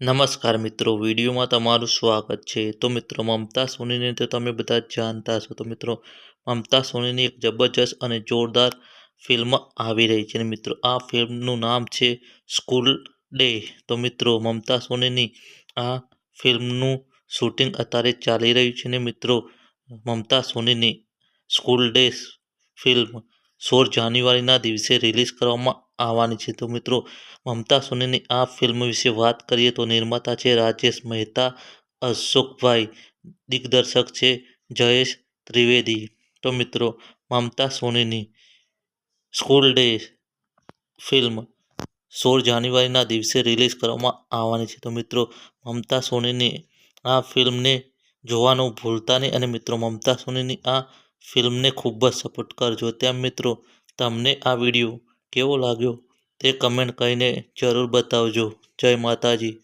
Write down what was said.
નમસ્કાર મિત્રો, વિડીયોમાં તમારું સ્વાગત છે. તો મિત્રો, મમતા સોનીને તો તમે બધા જાણતા છો તો મિત્રો, મમતા સોનીની એક જબરજસ્ત અને જોરદાર ફિલ્મ આવી રહી છે. મિત્રો, આ ફિલ્મનું નામ છે સ્કૂલ ડે. તો મિત્રો, મમતા સોનીની આ ફિલ્મનું શૂટિંગ અત્યારે ચાલી રહ્યું છે. ને મિત્રો, મમતા સોનીની સ્કૂલ ડે ફિલ્મ સોળ જાન્યુઆરીના દિવસે રિલીઝ કરવામાં આવવાની છે. તો મિત્રો, મમતા સોનીની આ ફિલ્મ વિશે વાત કરીએ તો નિર્માતા છે રાજેશ મહેતા, અશોકભાઈ, દિગ્દર્શક છે જયેશ ત્રિવેદી. તો મિત્રો, મમતા સોનીની સ્કૂલ ડે ફિલ્મ સોળ જાન્યુઆરીના દિવસે રિલીઝ કરવામાં આવવાની છે. તો મિત્રો, મમતા સોનીની આ ફિલ્મને જોવાનું ભૂલતા નહીં અને મિત્રો, મમતા સોનીની આ ફિલ્મને ખૂબ જ સપોર્ટ કરજો. તેમ મિત્રો, તમને આ વીડિયો કેવો લાગ્યો તે કમેન્ટ કરીને જરૂર બતાવજો. જય માતાજી.